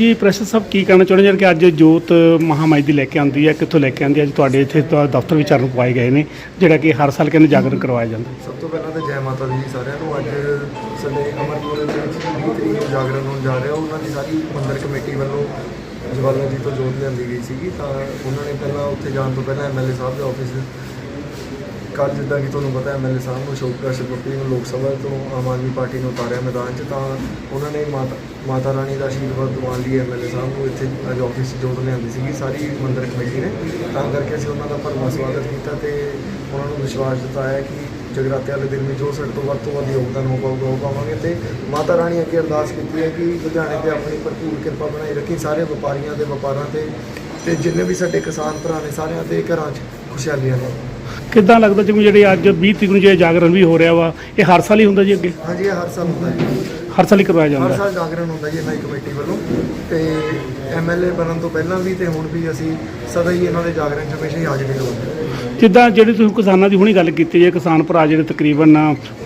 ਜੀ ਪ੍ਰੈਸ਼ਰ ਸਾਹਿਬ ਕੀ ਕਹਿਣਾ ਚਾਹੁੰਦੇ ਜਨ ਕਿ ਅੱਜ ਜੋਤ ਮਹਾਮਾਈ ਦੀ ਲੈ ਕੇ ਆਉਂਦੀ ਹੈ, ਕਿੱਥੋਂ ਲੈ ਕੇ ਆਉਂਦੀ ਹੈ? ਅੱਜ ਤੁਹਾਡੇ ਇੱਥੇ ਤਾਂ ਦਫ਼ਤਰ ਵਿੱਚ ਚਰਨ ਪਵਾਏ ਗਏ ਨੇ, ਜਿਹੜਾ ਕਿ ਹਰ ਸਾਲ ਕਹਿੰਦੇ ਜਾਗਰਣ ਕਰਵਾਇਆ ਜਾਂਦਾ ਸਭ ਤੋਂ ਪਹਿਲਾਂ ਤਾਂ ਜੈ ਮਾਤਾ ਦੀ ਸਾਰਿਆਂ ਨੂੰ, ਅੱਜ ਸਾਡੇ ਅਮਰਪੁਰ ਦੇ ਵਿੱਚ 20 ਤਰੀਕ ਨੂੰ ਜਾਗਰਣ ਹੋਣ ਜਾ ਰਿਹਾ। ਉਹਨਾਂ ਦੀ ਸਾਰੀ ਮੰਦਰ ਕਮੇਟੀ ਵੱਲੋਂ ਜਵਾਲਾ ਜੀ ਤੋਂ ਜੋਤ ਲਿਆਂਦੀ ਗਈ ਸੀਗੀ। ਤਾਂ ਉਹਨਾਂ ਨੇ ਪਹਿਲਾਂ ਉੱਥੇ ਜਾਣ ਤੋਂ ਪਹਿਲਾਂ ਐਮਐਲਏ ਸਾਹਿਬ ਦੇ ਆਫਿਸ ਕੱਲ੍ਹ ਜਿੱਦਾਂ ਕਿ ਤੁਹਾਨੂੰ ਪਤਾ ਐਮਐਲਏ ਸਾਹਿਬ ਨੂੰ ਅਸ਼ੋਕ ਪ੍ਰਕਾਸ਼ ਨੂੰ ਲੋਕ ਸਭਾ ਤੋਂ ਆਮ ਆਦਮੀ ਪਾਰਟੀ ਨੂੰ ਉਤਾਰਿਆ ਮੈਦਾਨ 'ਚ, ਤਾਂ ਉਹਨਾਂ ਨੇ ਮਾਤਾ ਮਾਤਾ ਰਾਣੀ ਦਾ ਆਸ਼ੀਰਵਾਦ ਦਿਵਾਉਣ ਲਈ ਐਮਐਲਏ ਸਾਹਿਬ ਨੂੰ ਇੱਥੇ ਅੱਜ ਆਫਿਸ 'ਚ ਜੋਤ ਲਿਆਂਦੀ ਸੀਗੀ, ਸਾਰੀ ਮੰਦਰ ਕਮੇਟੀ ਨੇ। ਤਾਂ ਕਰਕੇ ਅਸੀਂ ਉਹਨਾਂ ਦਾ ਭਰਵਾਂ ਸਵਾਗਤ ਕੀਤਾ ਤੇ ਉਹਨਾਂ ਨੂੰ ਵਿਸ਼ਵਾਸ ਜਤਾਇਆ ਕਿ ਜਗਰਾਤੇ ਵਾਲੇ ਦਿਨ ਵੀ ਜੋ ਸਾਡੇ ਤੋਂ ਵੱਧ ਤੋਂ ਵੱਧ ਯੋਗਦਾਨ ਹੋ ਪਾਊਗਾ ਉਹ ਪਾਵਾਂਗੇ ਤੇ ਮਾਤਾ ਰਾਣੀ ਅੱਗੇ ਅਰਦਾਸ ਕੀਤੀ ਹੈ ਕਿ ਲੁਧਿਆਣੇ ਤੇ ਆਪਣੀ ਭਰਪੂਰ ਕਿਰਪਾ ਬਣਾਈ ਰੱਖੀ, ਸਾਰੇ ਵਪਾਰੀਆਂ ਦੇ ਵਪਾਰਾਂ ਤੇ ਤੇ ਜਿੰਨੇ ਵੀ ਸਾਡੇ ਕਿਸਾਨ ਭਰਾ ਨੇ ਸਾਰਿਆਂ ਦੇ ਘਰਾਂ 'ਚ ਖੁਸ਼ਹਾਲੀਆਂ ਨੇ ਕਿੱਦਾਂ ਲੱਗਦਾ ਜਿਵੇਂ ਜਿਹੜੇ ਅੱਜ 20 ਤਰੀਕ ਨੂੰ ਜੇ ਜਾਗਰਣ ਵੀ ਹੋ ਰਿਹਾ ਵਾ ਇਹ ਹਰ ਸਾਲ ਹੀ ਹੁੰਦਾ ਜੀ ਅੱਗੇ? ਹਾਂਜੀ ਇਹ ਹਰ ਸਾਲ ਹੁੰਦਾ ਜੀ। ਹਰ ਸਾਲ ਹੀ ਕਰਵਾਇਆ ਹਰ ਜਾਂਦਾ ਸਾਲ ਜਾਗਰਣ ਹੁੰਦਾ ਜੀ ਇਹਨਾਂ ਦੀ ਕਮੇਟੀ ਵੱਲੋਂ। ਤੇ ਐਮਐਲਏ ਬਣਨ ਤੋਂ ਪਹਿਲਾਂ ਵੀ ਤੇ ਹੁਣ ਵੀ ਅਸੀਂ ਸਦਾ ਹੀ ਇਹਨਾਂ ਦੇ ਜਾਗਰਣ 'ਚ ਹਮੇਸ਼ਾ ਹੀ ਹਾਜ਼ਰੀ ਲਵਾਉਂਦੇ ਜਿੱਦਾਂ ਜਿਹੜੀ ਤੁਸੀਂ ਕਿਸਾਨਾਂ ਦੀ ਹੁਣੀ ਗੱਲ ਕੀਤੀ ਹੈ ਕਿਸਾਨ ਭਰਾ ਜਿਹੜੇ ਤਕਰੀਬਨ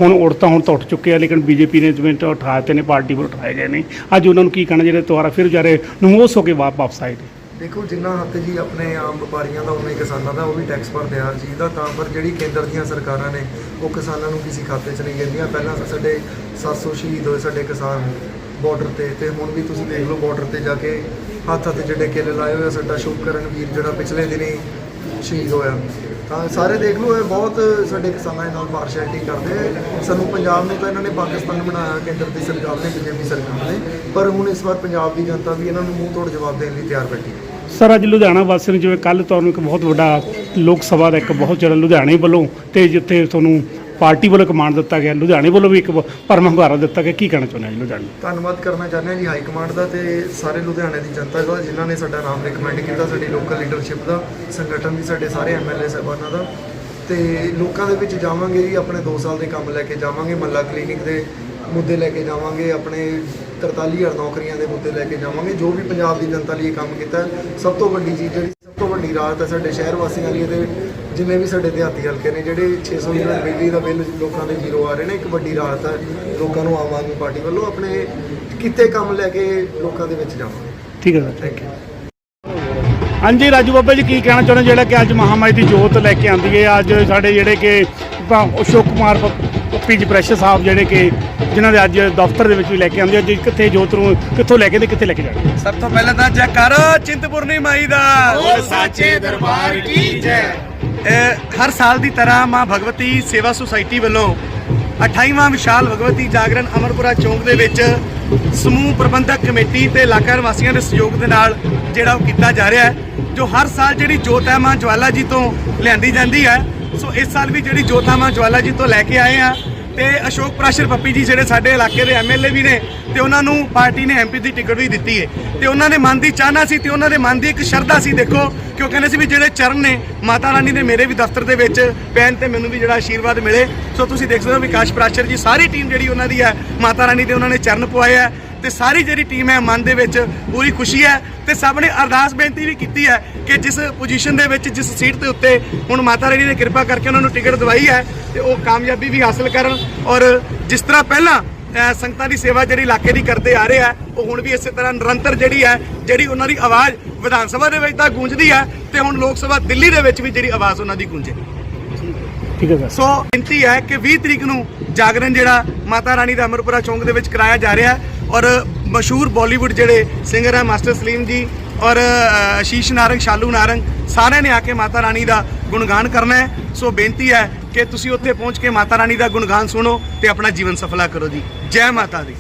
ਹੁਣ ਉੜਤਾ ਹੁਣ ਤਾਂ ਉੱਠ ਚੁੱਕੇ ਆ ਲੇਕਿਨ ਬੀਜੇਪੀ ਨੇ ਜਿਵੇਂ ਤਾਂ ਉਠਾਏ ਤੇ ਨੇ ਪਾਰਟੀ ਵੱਲ ਉਠਾਏ ਗਏ ਨੇ। ਅੱਜ ਉਹਨਾਂ ਨੂੰ ਕੀ ਕਹਿਣਾ ਜਿਹੜੇ ਦੁਬਾਰਾ ਫਿਰ ਵਿਚਾਰੇ ਨਮੋਸ ਹੋ ਕੇ ਵਾ- ਵਾਪਸ ਆਏ ਨੇ? ਦੇਖੋ, ਜਿੰਨਾ ਹੱਕ ਜੀ ਆਪਣੇ ਆਮ ਵਪਾਰੀਆਂ ਦਾ, ਉਨਾ ਹੀ ਕਿਸਾਨਾਂ ਦਾ, ਉਹ ਵੀ ਟੈਕਸ ਭਰਦੇ ਆ ਹਰ ਚੀਜ਼ ਦਾ ਤਾਂ ਪਰ ਜਿਹੜੀ ਕੇਂਦਰ ਦੀਆਂ ਸਰਕਾਰਾਂ ਨੇ, ਉਹ ਕਿਸਾਨਾਂ ਨੂੰ ਕਿਸੇ ਖਾਤੇ 'ਚ ਨਹੀਂ ਕਹਿੰਦੀਆਂ ਪਹਿਲਾਂ ਸਾਡੇ 700 ਸ਼ਹੀਦ ਹੋਏ ਸਾਡੇ ਕਿਸਾਨ ਬਾਰਡਰ ਤੇ। ਤੇ ਹੁਣ ਵੀ ਤੁਸੀਂ ਦੇਖ ਲਓ ਬਾਰਡਰ ਤੇ ਜਾ ਕੇ ਹੱਥ ਹੱਥ ਜਿਹੜੇ ਕਿੱਲ ਲਾਏ ਹੋਏ ਆ, ਸਾਡਾ ਸ਼ੁਭਕਰਨ ਵੀਰ ਜਿਹੜਾ ਪਿਛਲੇ ਦਿਨੀ ਸ਼ਹੀਦ ਹੋਇਆ। ਤਾਂ ਸਾਰੇ ਦੇਖ ਲਓ, ਇਹ ਬਹੁਤ ਸਾਡੇ ਕਿਸਾਨਾਂ ਦੇ ਨਾਲ ਪਾਰਸ਼ੈਲਿਟੀ ਕਰਦੇ ਸਾਨੂੰ ਪੰਜਾਬ ਨੂੰ ਤਾਂ ਇਹਨਾਂ ਨੇ ਪਾਕਿਸਤਾਨ ਬਣਾਇਆ ਕੇਂਦਰ ਦੀ ਸਰਕਾਰ ਨੇ ਬੀਜੇਪੀ ਸਰਕਾਰ ਨੇ ਪਰ ਹੁਣ ਇਸ ਵਾਰ ਪੰਜਾਬ ਦੀ ਜਨਤਾ ਵੀ ਇਹਨਾਂ ਨੂੰ ਮੂੰਹ ਤੋੜ ਜਵਾਬ ਦੇਣ ਲਈ ਤਿਆਰ ਬੈਠੀ ਹੈ। ਸਰ, ਅੱਜ ਲੁਧਿਆਣਾ ਵਾਸੀਆਂ ਨੂੰ ਜਿਵੇਂ ਕੱਲ ਤੁਹਾਨੂੰ ਇੱਕ ਬਹੁਤ ਵੱਡਾ ਲੋਕ ਸਭਾ ਦਾ ਇੱਕ ਬਹੁਤ ਜਿਹੜਾ ਲੁਧਿਆਣੇ ਵੱਲੋਂ ਤੇ ਜਿੱਥੇ ਤੁਹਾਨੂੰ ਪਾਰਟੀ ਵੱਲੋਂ ਕਮਾਂਡ ਦਿੱਤਾ ਗਿਆ, ਲੁਧਿਆਣੇ ਵੱਲੋਂ ਵੀ ਇੱਕ ਭਰਮ ਹੁੰਗਾਰਾ ਦਿੱਤਾ ਗਿਆ। ਕੀ ਕਹਿਣਾ ਚਾਹੁੰਦੇ ਹੋ ਜੀ ਲੁਧਿਆਣੇ ਧੰਨਵਾਦ ਕਰਨਾ ਚਾਹੁੰਦੇ ਹਾਂ ਜੀ ਹਾਈ ਕਮਾਂਡ ਦਾ ਤੇ ਸਾਰੇ ਲੁਧਿਆਣੇ ਦੀ ਜਨਤਾ ਦਾ, ਜਿਨ੍ਹਾਂ ਨੇ ਸਾਡਾ ਨਾਮ ਰეკਮੈਂਡ ਕੀਤਾ, ਸਾਡੀ ਲੋਕਲ ਲੀਡਰਸ਼ਿਪ ਦਾ, ਸੰਗਠਨ ਦੀ, ਸਾਡੇ ਸਾਰੇ ਐਮਐਲਏ ਸਾਹਿਬਾਨਾਂ ਦਾ। ਤੇ ਲੋਕਾਂ ਦੇ ਵਿੱਚ ਜਾਵਾਂਗੇ ਜੀ, ਆਪਣੇ 2 ਸਾਲ ਦੇ ਕੰਮ ਲੈ ਕੇ ਜਾਵਾਂਗੇ, ਮੱਲਾ ਕਲੀਨਿਕ ਦੇ ਮੁੱਦੇ ਲੈ ਕੇ ਜਾਵਾਂਗੇ, ਆਪਣੇ 43000 ਨੌਕਰੀਆਂ ਦੇ ਮੁੱਦੇ ਲੈ ਕੇ ਜਾਵਾਂਗੇ। ਜੋ ਵੀ ਪੰਜਾਬ ਦੀ ਜਨਤਾ ਲਈ ਕੰਮ ਕੀਤਾ ਸਭ ਤੋਂ ਵੱਡੀ ਚੀਜ਼ ਜਿਹੜੀ ਸਭ ਤੋਂ ਵੱਡੀ ਰਾਹਤ ਹੈ ਸਾਡੇ ਸ਼ਹਿਰ ਵਾਸੀਆਂ ਲਈ ਇਹਦੇ ਜਿੰਨੇ ਵੀ ਸਾਡੇ ਦਿਹਾਤੀ ਹਲਕੇ ਨੇ ਜਿਹੜੇ 600 ਯੂਨਿਟ ਬਿਜਲੀ ਦਾ ਬਿੱਲ ਲੋਕਾਂ ਦੇ ਜ਼ੀਰੋ ਆ ਰਹੇ ਨੇ ਇੱਕ ਵੱਡੀ ਰਾਹਤ ਹੈ ਲੋਕਾਂ ਨੂੰ ਆਮ ਆਦਮੀ ਪਾਰਟੀ ਵੱਲੋਂ ਆਪਣੇ ਕੀਤੇ ਕੰਮ ਲੈ ਕੇ ਲੋਕਾਂ ਦੇ ਵਿੱਚ ਜਾਵਾਂਗੇ। ਠੀਕ ਹੈ ਸਰ ਥੈਂਕ ਯੂ ਹਾਂਜੀ ਰਾਜੂ ਬਾਬਾ ਜੀ ਕੀ ਕਹਿਣਾ ਚਾਹੁੰਦੇ ਜਿਹੜਾ ਕਿ ਅੱਜ ਮਹਾਮਾਈ ਦੀ ਜੋਤ ਲੈ ਕੇ ਆਂਦੀ ਹੈ ਅੱਜ ਸਾਡੇ ਜਿਹੜੇ ਕਿ ਅਸ਼ੋਕ ਕੁਮਾਰ ਪ- ਪੱਪੀ ਜੀ ਪ੍ਰੈਸ਼ਰ ਸਾਹਿਬ ਜਿਹੜੇ ਕਿ ਜਿਨ੍ਹਾਂ ਦੇ ਅੱਜ ਦਫ਼ਤਰ ਦੇ ਵਿੱਚ ਵੀ ਲੈ ਕੇ ਆਂਦੇ ਆ ਜੀ ਕਿੱਥੇ ਜੋਤ ਨੂੰ ਕਿੱਥੋਂ ਲੈ ਕੇ ਤੇ ਕਿੱਥੇ ਲੈ ਕੇ ਜਾਣਗੇ? ਸਭ ਤੋਂ ਪਹਿਲਾਂ ਤਾਂ ਜੈਕਾਰਾ ਚਿੰਤਪੁਰਨੀ ਮਾਈ ਦਾ। ਸਾਚੇ ਦਰਬਾਰ ਕੀ ਜੈ? ਹਰ ਸਾਲ ਦੀ ਤਰ੍ਹਾਂ ਮਾਂ ਭਗਵਤੀ ਸੇਵਾ ਸੁਸਾਇਟੀ ਵੱਲੋਂ 28ਵਾਂ ਵਿਸ਼ਾਲ ਭਗਵਤੀ ਜਾਗਰਣ ਅਮਰਪੁਰਾ ਚੌਂਕ ਦੇ ਵਿੱਚ ਸਮੂਹ ਪ੍ਰਬੰਧਕ ਕਮੇਟੀ ਤੇ ਇਲਾਕਾ ਨਿਵਾਸੀਆਂ ਦੇ ਸਹਿਯੋਗ ਦੇ ਨਾਲ ਜਿਹੜਾ ਉਹ ਕੀਤਾ ਜਾ ਰਿਹਾ ਹੈ ਜੋ ਹਰ ਸਾਲ ਜਿਹੜੀ ਜੋਤ ਹੈ ਮਾਂ ਜਵਾਲਾ ਜੀ ਤੋਂ ਲਿਆਂਦੀ ਜਾਂਦੀ ਹੈ। ਸੋ ਇਸ ਸਾਲ ਵੀ ਜਿਹੜੀ ਜੋਤ ਹੈ ਮਾਂ ਜਵਾਲਾ ਜੀ ਤੋਂ ਲੈ ਕੇ ਆਏ ਆ। ਤੇ ਅਸ਼ੋਕ ਪ੍ਰਾਸ਼ਰ ਪੱਪੀ ਜੀ ਜਿਹੜੇ ਸਾਡੇ ਇਲਾਕੇ ਦੇ ਐਮਐਲਏ ਵੀ ਨੇ ਤੇ ਉਹਨਾਂ ਨੂੰ ਪਾਰਟੀ ਨੇ ਐਮਪੀ ਦੀ ਟਿਕਟ ਵੀ ਦਿੱਤੀ ਹੈ। ਤੇ ਉਹਨਾਂ ਦੇ ਮਨ ਦੀ ਚਾਹਨਾ ਸੀ ਤੇ ਉਹਨਾਂ ਦੇ ਮਨ ਦੀ ਇੱਕ ਸ਼ਰਧਾ ਸੀ, ਦੇਖੋ, ਕਿਉਂ ਕਹਿੰਦੇ ਸੀ ਵੀ ਜਿਹੜੇ ਚਰਨ ਨੇ, ਮਾਤਾ ਰਾਣੀ ਦੇ ਮੇਰੇ ਵੀ ਦਫ਼ਤਰ ਦੇ ਵਿੱਚ ਪੈਣ ਤੇ ਮੈਨੂੰ ਵੀ ਜਿਹੜਾ ਆਸ਼ੀਰਵਾਦ ਮਿਲੇ। ਸੋ ਤੁਸੀਂ ਦੇਖ ਸਕਦੇ ਹੋ ਵਿਕਾਸ ਪ੍ਰਾਸ਼ਰ ਜੀ, ਸਾਰੀ ਟੀਮ ਜਿਹੜੀ ਉਹਨਾਂ ਦੀ ਹੈ, ਮਾਤਾ ਰਾਣੀ ਦੇ ਉਹਨਾਂ ਨੇ ਚਰਨ ਪਵਾਏ ਹੈ ਤੇ ਸਾਰੀ ਜਿਹੜੀ ਟੀਮ ਹੈ ਮਨ ਦੇ ਵਿੱਚ ਪੂਰੀ ਖੁਸ਼ੀ ਹੈ। ਤੇ ਸਭ ਨੇ ਅਰਦਾਸ ਬੇਨਤੀ ਵੀ ਕੀਤੀ ਹੈ ਕਿ ਜਿਸ ਪੋਜੀਸ਼ਨ ਦੇ ਵਿੱਚ ਜਿਸ ਸੀਟ ਦੇ ਉੱਤੇ ਹੁਣ ਮਾਤਾ ਰਾਣੀ ਨੇ ਕਿਰਪਾ ਕਰਕੇ ਉਹਨਾਂ ਨੂੰ ਟਿਕਟ ਦਵਾਈ ਹੈ ਤੇ ਉਹ ਕਾਮਯਾਬੀ ਵੀ ਹਾਸਲ ਕਰਨ ਔਰ ਜਿਸ ਤਰ੍ਹਾਂ ਪਹਿਲਾਂ ਸੰਗਤਾਂ ਦੀ ਸੇਵਾ ਜਿਹੜੀ ਇਲਾਕੇ ਦੀ ਕਰਦੇ ਆ ਰਹੇ ਆ ਉਹ ਹੁਣ ਵੀ ਇਸੇ ਤਰ੍ਹਾਂ ਨਿਰੰਤਰ ਜਿਹੜੀ ਹੈ ਜਿਹੜੀ ਉਹਨਾਂ ਦੀ ਆਵਾਜ਼ ਵਿਧਾਨ ਸਭਾ ਦੇ ਵਿੱਚ ਤਾਂ ਗੂੰਜਦੀ ਹੈ ਤੇ ਹੁਣ ਲੋਕ ਸਭਾ ਦਿੱਲੀ ਦੇ ਵਿੱਚ ਵੀ ਜਿਹੜੀ ਆਵਾਜ਼ ਉਹਨਾਂ ਦੀ ਗੂੰਜੇ। ਠੀਕ ਹੈ ਸਰ। ਸੋ ਬੇਨਤੀ ਹੈ ਕਿ 20 ਤਰੀਕ ਨੂੰ ਜਾਗਰਣ ਜਿਹੜਾ ਮਾਤਾ ਰਾਣੀ ਦਾ ਅਮਰਪੁਰਾ ਚੌਂਕ ਦੇ ਵਿੱਚ ਕਰਾਇਆ ਜਾ ਰਿਹਾ ਹੈ ਔਰ ਮਸ਼ਹੂਰ ਬਾਲੀਵੁੱਡ ਜਿਹੜੇ ਸਿੰਗਰ ਹੈ ਮਾਸਟਰ ਸਲੀਮ ਜੀ ਔਰ ਆਸ਼ੀਸ਼ ਨਾਰੰਗ ਸ਼ਾਲੂ ਨਾਰੰਗ ਸਾਰਿਆਂ ਨੇ ਆ ਕੇ ਮਾਤਾ ਰਾਣੀ ਦਾ ਗੁਣਗਾਨ ਕਰਨਾ ਹੈ। ਸੋ ਬੇਨਤੀ ਹੈ ਕਿ ਤੁਸੀਂ ਉੱਥੇ ਪਹੁੰਚ ਕੇ ਮਾਤਾ ਰਾਣੀ ਦਾ ਗੁਣਗਾਨ ਸੁਣੋ ਤੇ ਆਪਣਾ ਜੀਵਨ ਸਫਲਾ ਕਰੋ ਜੀ। ਜੈ ਮਾਤਾ ਦੀ।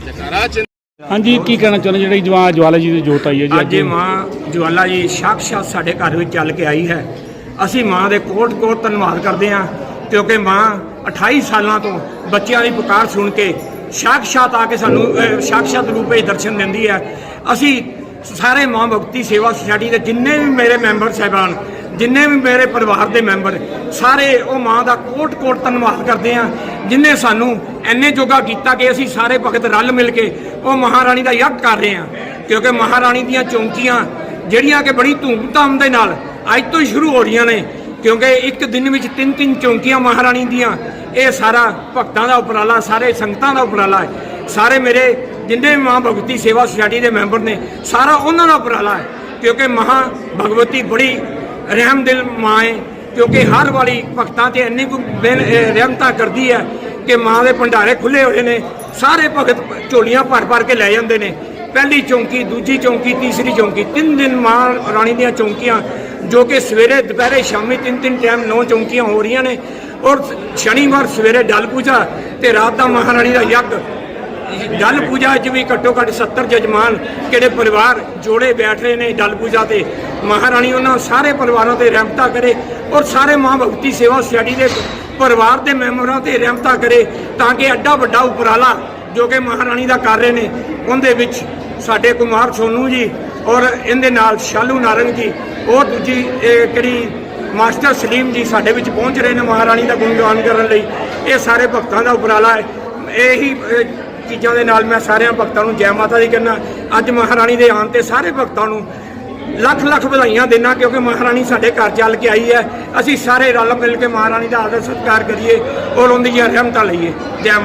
ਹਾਂਜੀ ਕੀ ਕਹਿਣਾ ਚਾਹੁੰਦੇ ਜਿਹੜੀ ਜਵਾ ਜਵਾਲਾ ਜੀ ਦੀ ਜੋਤ ਆਈ ਹੈ ਜੀ ਅੱਜ ਮਾਂ ਜਵਾਲਾ ਜੀ ਸਾਕਸ਼ਾਤ ਸਾਡੇ ਘਰ ਵਿੱਚ ਚੱਲ ਕੇ ਆਈ ਹੈ। ਅਸੀਂ ਮਾਂ ਦੇ ਕੋਟ ਕੋਟ ਧੰਨਵਾਦ ਕਰਦੇ ਹਾਂ ਕਿਉਂਕਿ ਮਾਂ 28 ਸਾਲਾਂ ਤੋਂ ਬੱਚਿਆਂ ਦੀ ਪੁਕਾਰ ਸੁਣ ਕੇ ਸਾਕਸ਼ਾਤ ਆ ਕੇ ਸਾਨੂੰ ਅਹ, ਸਾਕਸ਼ਾਤ ਰੂਪ ਵਿੱਚ ਦਰਸ਼ਨ ਦਿੰਦੀ ਹੈ। ਅਸੀਂ ਸਾਰੇ ਮਾਂ ਭਗਤੀ ਸੇਵਾ ਸੁਸਾਇਟੀ ਦੇ ਜਿੰਨੇ ਵੀ ਮੇਰੇ ਮੈਂਬਰ ਸਹਿਬਾਨ ਜਿੰਨੇ ਵੀ ਮੇਰੇ ਪਰਿਵਾਰ ਦੇ ਮੈਂਬਰ ਸਾਰੇ ਉਹ ਮਾਂ ਦਾ ਕੋਟ ਕੋਟ ਧੰਨਵਾਦ ਕਰਦੇ ਆ ਜਿਨੇ ਸਾਨੂੰ ਐਨੇ ਜੋਗਾ ਕੀਤਾ ਕਿ ਅਸੀਂ ਸਾਰੇ ਭਗਤ ਰਲ ਮਿਲ ਕੇ ਉਹ ਮਹਾਰਾਣੀ ਦਾ ਯੱਗ ਕਰ ਰਹੇ ਆ ਕਿਉਂਕਿ ਮਹਾਰਾਣੀ ਦੀਆਂ ਚੌਂਕੀਆਂ ਜਿਹੜੀਆਂ ਕਿ ਬੜੀ ਧੂਮ-ਧਾਮ ਦੇ ਨਾਲ ਅੱਜ ਤੋਂ ਹੀ ਸ਼ੁਰੂ ਹੋ ਰਹੀਆਂ ਨੇ ਕਿਉਂਕਿ ਇੱਕ ਦਿਨ ਵਿੱਚ ਤਿੰਨ ਤਿੰਨ ਚੌਂਕੀਆਂ ਮਹਾਰਾਣੀ ਦੀਆਂ। ਇਹ ਸਾਰਾ ਭਗਤਾਂ ਦਾ ਉਪਰਾਲਾ, ਸਾਰੇ ਸੰਗਤਾਂ ਦਾ ਉਪਰਾਲਾ ਹੈ। ਸਾਰੇ ਮੇਰੇ ਜਿੰਨੇ ਵੀ ਮਾਂ ਭਗਵਤੀ ਸੇਵਾ ਸੁਸਾਇਟੀ ਦੇ ਮੈਂਬਰ ਨੇ, ਸਾਰਾ ਉਹਨਾਂ ਦਾ ਉਪਰਾਲਾ ਹੈ। ਕਿਉਂਕਿ ਮਹਾ ਭਗਵਤੀ ਬੜੀ ਰਹਿਮਦਿਲ ਮਾਂ ਹੈ। ਕਿਉਂਕਿ ਹਰ ਵਾਲੀ ਭਗਤਾਂ ਤੇ ਇੰਨੀ ਕੁ ਬੇਨ- ਅਹ ਕਰਦੀ ਹੈ ਕਿ ਮਾਂ ਦੇ ਭੰਡਾਰੇ ਖੁੱਲੇ ਹੋਏ ਨੇ। ਸਾਰੇ ਭਗਤ ਝੋਲੀਆਂ ਭਰ ਭਰ ਕੇ ਲੈ ਜਾਂਦੇ ਨੇ। ਪਹਿਲੀ ਚੌਂਕੀ, ਦੂਜੀ ਚੌਂਕੀ, ਤੀਸਰੀ ਚੌਂਕੀ, ਤਿੰਨ ਦਿਨ ਮਾਂ ਰਾਣੀ ਦੀਆਂ ਚੌਂਕੀਆਂ ਜੋ ਕਿ ਸਵੇਰੇ, ਦੁਪਹਿਰੇ, ਸ਼ਾਮੀ ਤਿੰਨ ਤਿੰਨ ਟਾਈਮ ਨੌ ਚੌਂਕੀਆਂ ਹੋ ਰਹੀਆਂ ਨੇ ਔਰ ਸ਼ਨੀਵਾਰ ਸਵੇਰੇ ਡਲ ਪੂਜਾ ਤੇ ਰਾਤ ਦਾ ਮਹਾਰਾਣੀ ਦਾ ਯੱਗ। ਡਲ ਪੂਜਾ 'ਚ ਵੀ ਘੱਟੋ ਘੱਟ 70 ਜਜਮਾਨ ਕਿਹੜੇ ਪਰਿਵਾਰ ਜੋੜੇ ਬੈਠ ਰਹੇ ਨੇ ਡਲ ਪੂਜਾ ਤੇ। ਮਹਾਰਾਣੀ ਉਹਨਾਂ ਸਾਰੇ ਪਰਿਵਾਰਾਂ ਤੇ ਰਹਿਮਤਾ ਕਰੇ ਔਰ ਸਾਰੇ ਮਾਂ ਭਗਤੀ ਸੇਵਾ ਸੁਸਾਇਟੀ ਦੇ ਪਰਿਵਾਰ ਦੇ ਮੈਂਬਰਾਂ ਤੇ ਰਹਿਮਤਾ ਕਰੇ ਤਾਂ ਕਿ ਐਡਾ ਵੱਡਾ ਉਪਰਾਲਾ ਜੋ ਕਿ ਮਹਾਰਾਣੀ ਦਾ ਕਰ ਰਹੇ ਨੇ, ਉਹਦੇ ਵਿੱਚ ਸਾਡੇ ਕੁਮਾਰ ਸੋਨੂ ਜੀ ਔਰ ਇਹਦੇ ਨਾਲ ਸ਼ਾਲੂ ਨਾਰੰਗ ਜੀ ਔਰ ਦੂਜੀ, ਇਹ ਕਿਹੜੀ ਮਾਸਟਰ ਸਲੀਮ ਜੀ ਸਾਡੇ ਵਿੱਚ ਪਹੁੰਚ ਰਹੇ ਨੇ ਮਹਾਰਾਣੀ ਦਾ ਗੁਣਗਾਨ ਕਰਨ ਲਈ। ਇਹ ਸਾਰੇ ਭਗਤਾਂ ਦਾ ਉਪਰਾਲਾ ਹੈ। ਇਹੀ ਚੀਜ਼ਾਂ ਦੇ ਨਾਲ ਮੈਂ ਸਾਰਿਆਂ ਭਗਤਾਂ ਨੂੰ ਜੈ ਮਾਤਾ ਦੀ ਕਹਿੰਦਾ। ਅੱਜ ਮਹਾਰਾਣੀ ਦੇ ਆਉਣ ਤੇ ਸਾਰੇ ਭਗਤਾਂ ਨੂੰ ਲੱਖ ਲੱਖ ਵਧਾਈਆਂ ਦੇਣਾ ਕਿਉਂਕਿ ਮਹਾਰਾਣੀ ਸਾਡੇ ਘਰ ਚੱਲ ਕੇ ਆਈ ਹੈ। ਅਸੀਂ ਸਾਰੇ ਰਲ ਮਿਲ ਕੇ ਮਹਾਰਾਣੀ ਦਾ ਆਦਰ ਸਤਿਕਾਰ ਕਰੀਏ ਔਰ ਉਹਦੀਆਂ ਰਹਿਮਤਾਂ ਲਈਏ। ਜੈ ਮਾਤਾ